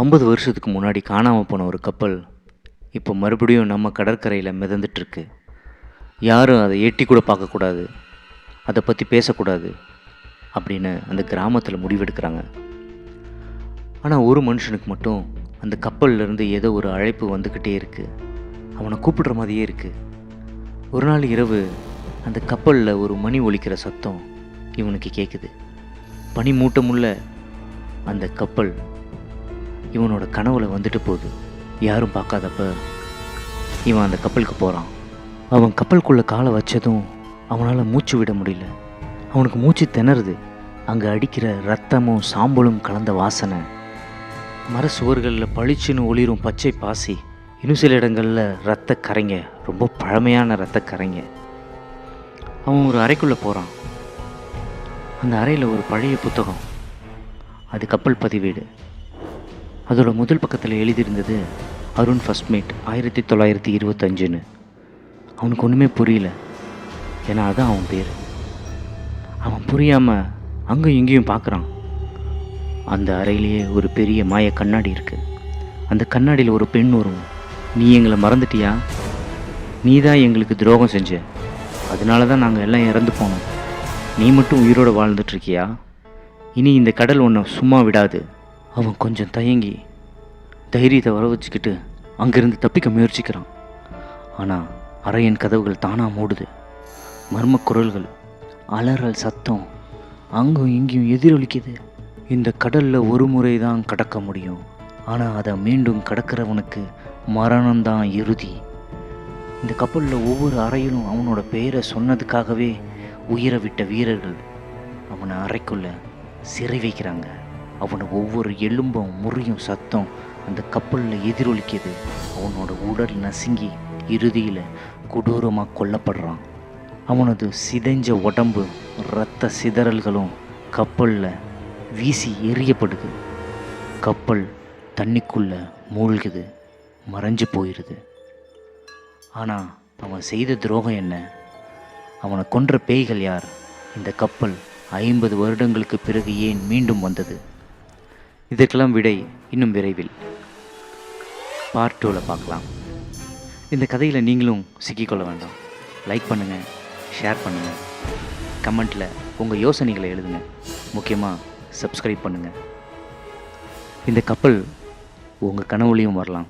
ஐம்பது வருஷத்துக்கு முன்னாடி காணாமல் போன ஒரு கப்பல் இப்போ மறுபடியும் நம்ம கடற்கரையில் மிதந்துட்டுருக்கு. யாரும் அதை எட்டி கூட பார்க்கக்கூடாது. அதை பற்றி பேசக்கூடாது அப்படின்னு அந்த கிராமத்தில் முடிவெடுக்கிறாங்க. ஆனால் ஒரு மனுஷனுக்கு மட்டும் அந்த கப்பல்லேருந்து ஏதோ ஒரு அழைப்பு வந்துக்கிட்டே இருக்குது அவனை கூப்பிடுற மாதிரியே இருக்குது ஒரு நாள் இரவு அந்த கப்பலில் ஒரு மணி ஒலிக்கிற சத்தம் இவனுக்கு கேட்குது பனி மூட்டமுள்ள அந்த கப்பல் இவனோட கனவுல வந்துட்டு போகுது. யாரும் பார்க்காதப்ப இவன் அந்த கப்பலுக்கு போகிறான் அவன் கப்பலுக்குள்ளே காலை வச்சதும் அவனால் மூச்சு விட முடியல. அவனுக்கு மூச்சு திணறுது. அங்கே அடிக்கிற ரத்தமும் சாம்பலும் கலந்த வாசனை. மர சுவர்களில் பளிச்சுன்னு ஒளிரும் பச்சை பாசி. இன்னும் சில இடங்களில் ரத்த கரைங்க. ரொம்ப பழமையான ரத்த கரைங்க. அவன் ஒரு அறைக்குள்ளே போகிறான் அந்த அறையில் ஒரு பழைய புத்தகம். அது கப்பல் பதிவேடு. அதோட முதல் பக்கத்தில் எழுதியிருந்தது அருண் ஃபஸ்ட் மேட் ஆயிரத்தி தொள்ளாயிரத்தி இருபத்தஞ்சுன்னு. அவனுக்கு ஒன்றுமே புரியல. ஏன்னா அதான் அவன் பேர். அவன் புரியாமல் அங்கேயும் இங்கேயும் பார்க்குறான். அந்த அறையிலேயே ஒரு பெரிய மாய கண்ணாடி இருக்குது அந்த கண்ணாடியில் ஒரு பெண் வரும். நீ எங்களை மறந்துட்டியா? நீ தான் எங்களுக்கு துரோகம் செஞ்ச. அதனால தான் நாங்கள் எல்லாம் இறந்து போனோம். நீ மட்டும் உயிரோடு வாழ்ந்துட்டுருக்கியா இனி இந்த கடல் உன்னை சும்மா விடாது. அவன் கொஞ்சம் தயங்கி தைரியத்தை வர வச்சுக்கிட்டு அங்கிருந்து தப்பிக்க முயற்சிக்கிறான். ஆனால் அறையின் கதவுகள் தானாக மூடுது. மர்ம குரல்கள் அலறல் சத்தம் அங்கும் இங்கேயும் எதிரொலிக்குது. இந்த கடலில் ஒரு முறை தான் கடக்க முடியும். ஆனால் அதை மீண்டும் கடக்கிறவனுக்கு மரணம்தான் இறுதி. இந்த கப்பலில் ஒவ்வொரு அறையிலும் அவனோட பெயரை சொன்னதுக்காகவே உயிரை விட்ட வீரர்கள் அவனை அறைக்குள்ள சிறை வைக்கிறாங்க. அவனை ஒவ்வொரு எலும்பும் முறியும் சத்தம் அந்த கப்பலில் எதிரொலிக்குது. அவனோட உடல் நசுங்கி இறுதியில் கொடூரமாக கொல்லப்படுறான். அவனது சிதைஞ்ச உடம்பு இரத்த சிதறல்களும் கப்பலில் வீசி எறியப்படுது. கப்பல் தண்ணிக்குள்ள மூழ்குது மறைஞ்சு போயிடுது ஆனால் அவன் செய்த துரோகம் என்ன? அவனை கொன்ற பேய்கள் யார்? இந்த கப்பல் ஐம்பது வருடங்களுக்கு பிறகு ஏன் மீண்டும் வந்தது? இதற்கெல்லாம் விடை இன்னும் விரைவில். பார்ட் டூவில் பார்க்கலாம். இந்த கதையில் நீங்களும் சிக்கிக்கொள்ள வேண்டாம். லைக் பண்ணுங்கள் ஷேர் பண்ணுங்கள் கமெண்ட்டில் உங்கள் யோசனைகளை எழுதுங்க. முக்கியமாக சப்ஸ்கிரைப் பண்ணுங்கள் இந்த கப்பல் உங்கள் கனவுலையும் வரலாம்.